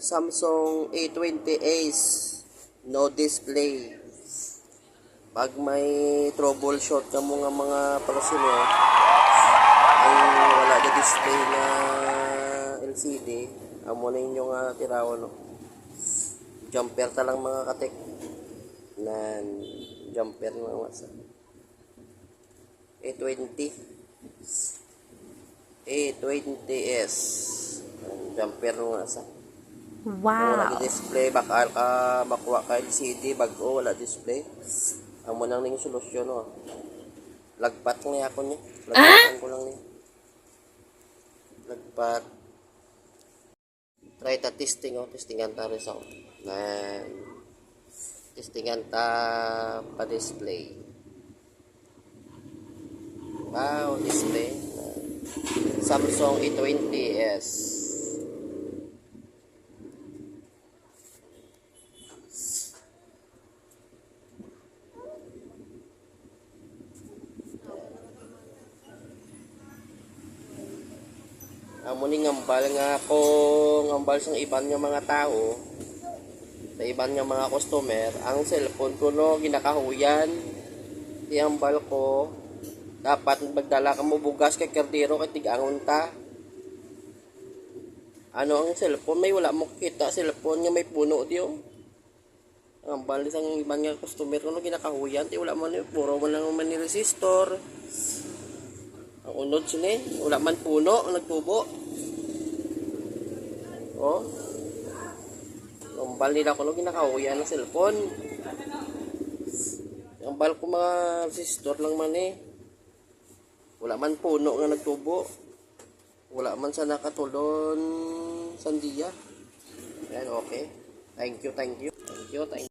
Samsung A20 Ace no display. Pag may troubleshoot ka mo nga mga parasino ay wala na display na LCD, amo na inyo nga tirawan no. Jumper ta lang mga katek. Nan jumper na mga sa A20 A20s jumper nga wala Wow. display bakal ka bakwa ka LCD bago wala display. Amo nang ning solusyon no lagpat nga ako ni lagpatan ko lang ni lagpat. Try ta testing oh. Testingan ta rin sa na testingan ta pa display wow display. Samsung A20s Amo ni ngambal nga ako ngambal sa iban nga mga tao sa iban nga mga customer ang cellphone ko no ginakahuyan. Iambal ko dapat magdala ka mo bugas kay kardero kay tigangon ta. Ano ang cellphone? May wala mo kita cellphone nga may puno diyo ang bali sang iban nga customer ko no ginakahuyan. Ti wala man ni puro man lang man ni resistor unod sini. Wala man puno nagtubo. Oh. Ang bal nila ko no? Ginakahuyan ng cellphone. Ang bal ko mga resistor lang man eh. Wala man puno nga nagtubo. Wala man sa nakatulon sandiya. Yan okay. Thank you thank you. Thank you thank